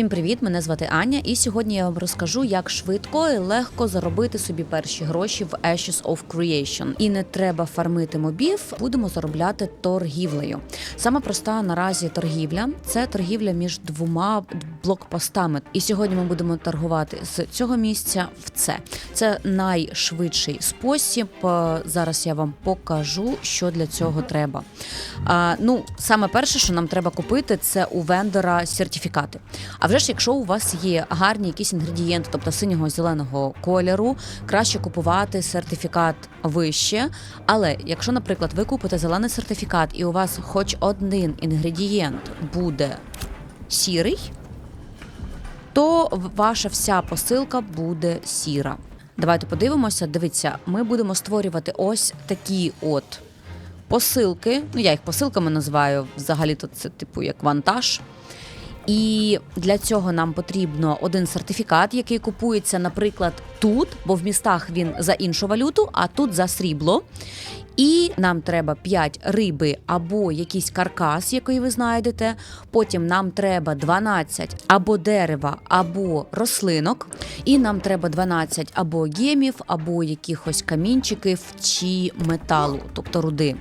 Всім привіт! Мене звати Аня, і сьогодні я вам розкажу, як швидко і легко заробити собі перші гроші в Ashes of Creation. І не треба фармити мобів, будемо заробляти торгівлею. Саме проста наразі торгівля це торгівля між двома блокпостами. І сьогодні ми будемо торгувати з цього місця в це. Це найшвидший спосіб. Е, Зараз я вам покажу, що для цього треба. А, ну, саме перше, що нам треба купити, це у вендора сертифікати. А вже ж, якщо у вас є гарні якісь інгредієнти, тобто синього зеленого кольору, краще купувати сертифікат вище. Але якщо, наприклад, ви купите зелений сертифікат, і у вас хоч один інгредієнт буде сірий, то ваша вся посилка буде сіра. Давайте подивимося. Дивіться, ми будемо створювати ось такі от посилки. Ну, я їх посилками називаю. Взагалі-то це типу як вантаж. І для цього нам потрібно один сертифікат, який купується, наприклад, тут, бо в містах він за іншу валюту, а тут за срібло. І нам треба 5 риби або якийсь каркас, який ви знайдете. Потім нам треба 12 або дерева, або рослинок. І нам треба 12 або гемів, або якихось камінчиків чи металу, тобто руди.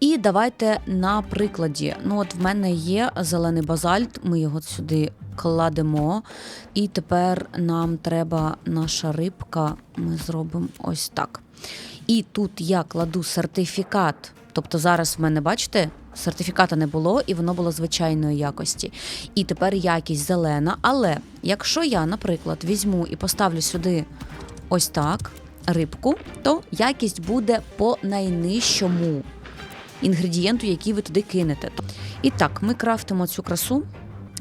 І давайте на прикладі. Ну, от в мене є зелений базальт, ми його сюди кладемо. І тепер нам треба наша рибка. Ми зробимо ось так. І тут я кладу сертифікат. Тобто зараз в мене, бачите, сертифіката не було, і воно було звичайної якості. І тепер якість зелена. Але якщо я, наприклад, візьму і поставлю сюди ось так рибку, то якість буде по найнижчому інгредієнту, який ви туди кинете. І так, ми крафтимо цю красу.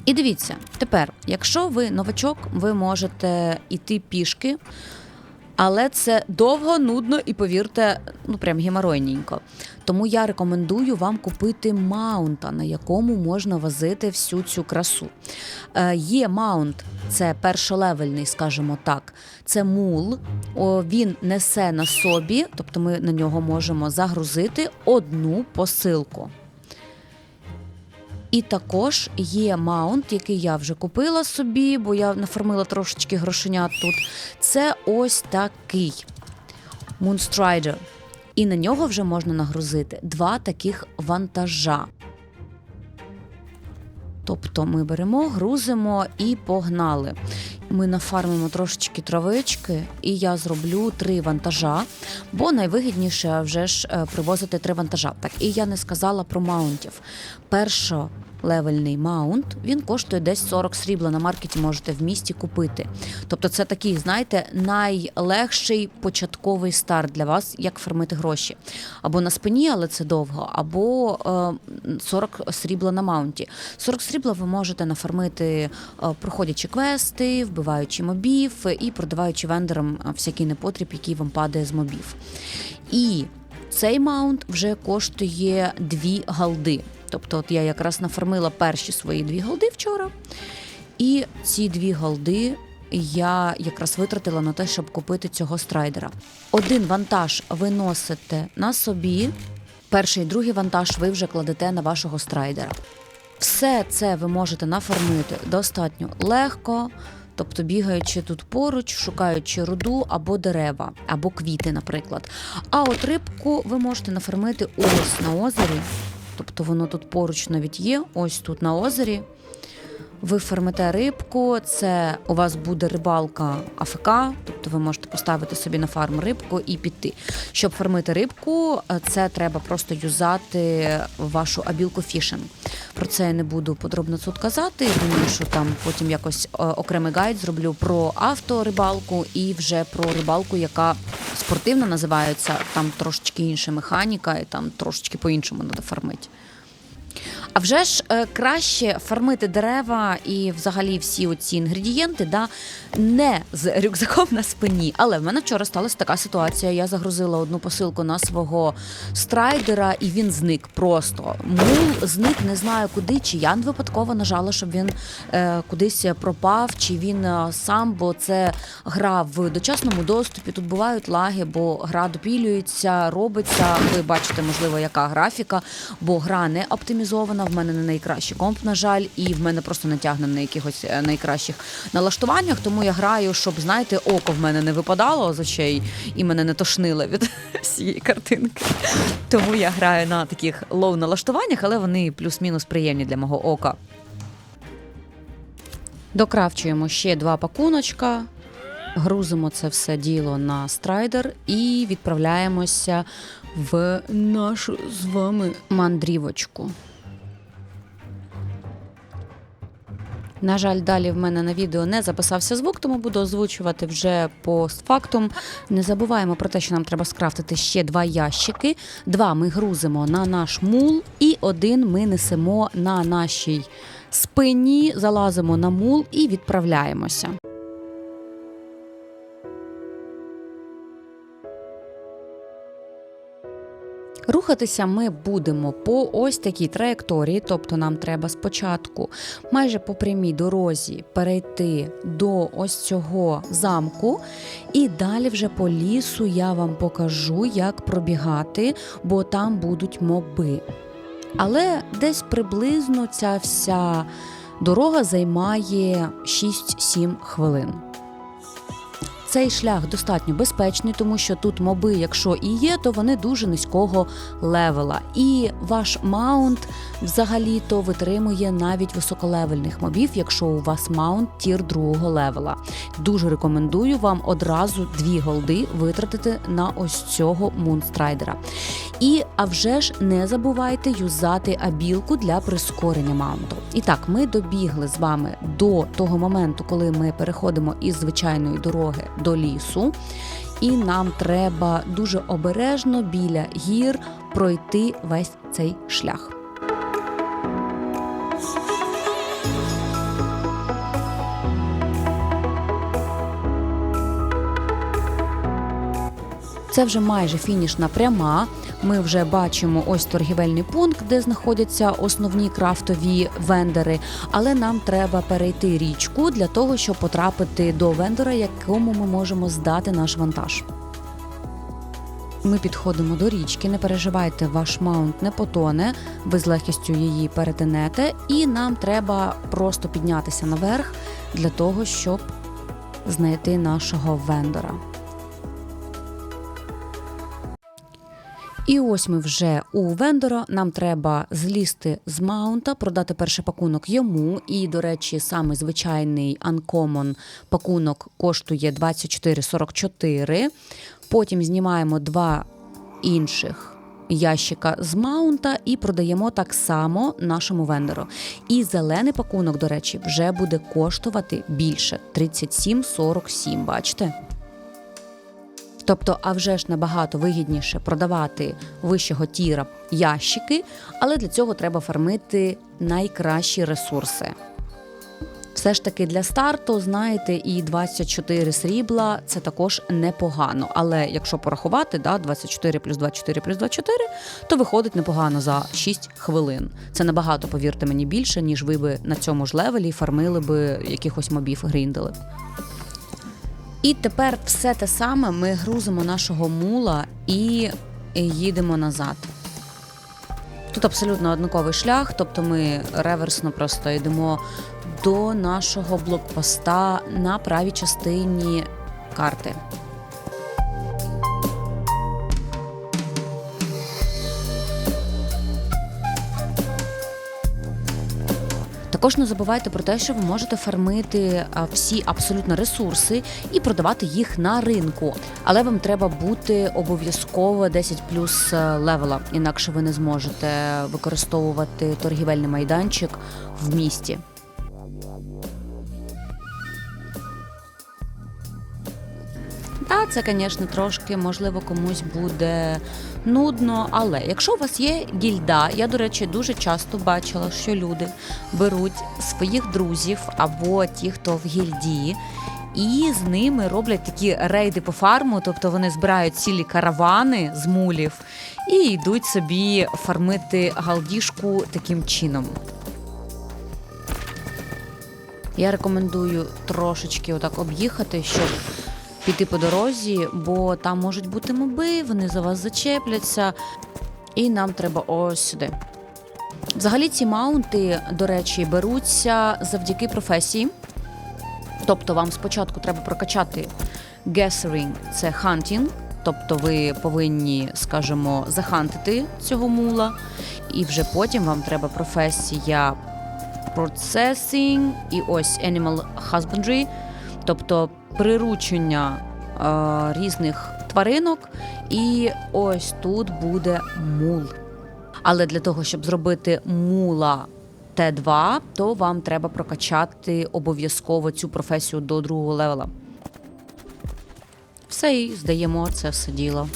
І дивіться, тепер, якщо ви новачок, ви можете йти пішки, але це довго, нудно і повірте, ну прям геморойненько. Тому я рекомендую вам купити маунта, на якому можна возити всю цю красу. Е, є маунт, це першолевельний, скажімо так. Це мул. О, він несе на собі, тобто ми на нього можемо загрузити одну посилку. І також є маунт, який я вже купила собі, бо я нафармила трошечки грошенят тут. Це ось такий Moonstrider. І на нього вже можна нагрузити два таких вантажа. Тобто ми беремо, грузимо і погнали. Ми нафармимо трошечки травички, і я зроблю три вантажа, бо найвигідніше вже ж е, привозити три вантажа. Так, і я не сказала про маунтів. Першо левельний маунт він коштує десь 40 срібла. На маркеті можете в місті купити. Тобто, це такий, знаєте, найлегший початковий старт для вас, як фармити гроші. Або на спині, але це довго, або е, 40 срібла на маунті. 40 срібла ви можете нафармити, е, проходячи квести, вбиваючи мобів і продаваючи вендорам е, всякий непотріб, який вам падає з мобів. І цей маунт вже коштує дві галди. Тобто, от я якраз нафармила перші свої дві голди вчора, і ці дві голди я якраз витратила на те, щоб купити цього страйдера. Один вантаж ви носите на собі, перший і другий вантаж ви вже кладете на вашого страйдера. Все це ви можете нафармити достатньо легко. Тобто бігаючи тут поруч, шукаючи руду або дерева, або квіти, наприклад. А от рибку ви можете нафармити ось на озері. Тобто воно тут поруч навіть є, ось тут на озері. Ви фермите рибку, це у вас буде рибалка АФК, тобто ви можете поставити собі на фарм рибку і піти. Щоб фармити рибку, е, це треба просто юзати вашу абілку фішинг. Про це я не буду подробно тут казати. Думаю, що там потім якось е, окремий гайд зроблю про авторибалку і вже про рибалку, яка спортивна називається. Там трошечки інша механіка, і там трошечки по-іншому треба фармити. А вже ж е, краще фармити дерева і взагалі всі оці інгредієнти, да, не з рюкзаком на спині. Але в мене вчора сталася така ситуація. Я загрузила одну посилку на свого страйдера, і він зник просто. Мул зник, не знаю куди, чи я випадково нажала, щоб він е, кудись пропав, чи він е, сам, бо це гра в дочасному доступі. Тут бувають лаги, бо гра допілюється, робиться. Ви бачите, можливо, яка графіка, бо гра не оптимізована оптимізована. В мене не найкращий комп, на жаль, і в мене просто не тягне на якихось е, найкращих налаштуваннях. Тому я граю, щоб знаєте, око в мене не випадало з очей і мене не тошнило від всієї картинки. Тому я граю на таких лоу налаштуваннях, але вони плюс-мінус приємні для мого ока. Докравчуємо ще два пакуночка. Грузимо це все діло на страйдер і відправляємося в нашу з вами мандрівочку. На жаль, далі в мене на відео не записався звук, тому буду озвучувати вже постфактум. Не забуваємо про те, що нам треба скрафтити ще два ящики. Два ми грузимо на наш мул, і один ми несемо на нашій спині, залазимо на мул і відправляємося. Рухатися ми будемо по ось такій траєкторії, тобто нам треба спочатку майже по прямій дорозі перейти до ось цього замку, і далі вже по лісу я вам покажу, як пробігати, бо там будуть моби. Але десь приблизно ця вся дорога займає 6-7 хвилин. Цей шлях достатньо безпечний, тому що тут моби, якщо і є, то вони дуже низького левела. І ваш маунт взагалі-то витримує навіть високолевельних мобів, якщо у вас маунт тір другого левела. Дуже рекомендую вам одразу дві голди витратити на ось цього мунстрайдера. І а вже ж не забувайте юзати абілку для прискорення маунту. І так, ми добігли з вами до того моменту, коли ми переходимо із звичайної дороги до лісу, і нам треба дуже обережно біля гір пройти весь цей шлях. Це вже майже фінішна пряма. Ми вже бачимо ось торгівельний пункт, де знаходяться основні крафтові вендори. Але нам треба перейти річку для того, щоб потрапити до вендора, якому ми можемо здати наш вантаж. Ми підходимо до річки, не переживайте, ваш маунт не потоне, ви з легкістю її перетинете, і нам треба просто піднятися наверх для того, щоб знайти нашого вендора. І ось ми вже у вендора. Нам треба злізти з маунта, продати перший пакунок йому. І, до речі, саме звичайний Uncommon пакунок коштує 24,44. Потім знімаємо два інших ящика з маунта і продаємо так само нашому вендору. І зелений пакунок, до речі, вже буде коштувати більше 37,47. Бачите? Тобто, а вже ж набагато вигідніше продавати вищого тіра ящики, але для цього треба фармити найкращі ресурси. Все ж таки для старту, знаєте, і 24 срібла це також непогано. Але якщо порахувати, да, 24 плюс 24 плюс 24, то виходить непогано за 6 хвилин. Це набагато, повірте мені, більше, ніж ви би на цьому ж левелі фармили би якихось мобів гріндили. І тепер все те саме ми грузимо нашого мула і їдемо назад. Тут абсолютно однаковий шлях, тобто ми реверсно просто йдемо до нашого блокпоста на правій частині карти. Також не забувайте про те, що ви можете фармити всі абсолютно ресурси і продавати їх на ринку. Але вам треба бути обов'язково 10 плюс е, левела, інакше ви не зможете використовувати торгівельний майданчик в місті. Та це, звісно, трошки можливо комусь буде нудно. Але якщо у вас є гільда, я, до речі, дуже часто бачила, що люди беруть своїх друзів або ті, хто в гільдії. І з ними роблять такі рейди по фарму, тобто вони збирають цілі каравани з мулів і йдуть собі фармити галдішку таким чином. Я рекомендую трошечки отак об'їхати, щоб піти по дорозі, бо там можуть бути моби, вони за вас зачепляться, і нам треба ось сюди. Взагалі, ці маунти, до речі, беруться завдяки професії. Тобто вам спочатку треба прокачати гесерінг – це хантінг, тобто ви повинні, скажімо, захантити цього мула, і вже потім вам треба професія processing і ось animal husbandry, тобто приручення е, різних тваринок, і ось тут буде мул. Але для того, щоб зробити мула Т2, то вам треба прокачати обов'язково цю професію до другого левела. Все і здаємо це все діло.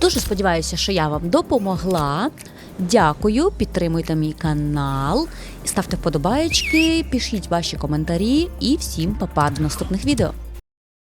Дуже сподіваюся, що я вам допомогла. Дякую, підтримуйте мій канал, ставте вподобаєчки, пишіть ваші коментарі і всім па-па до наступних відео.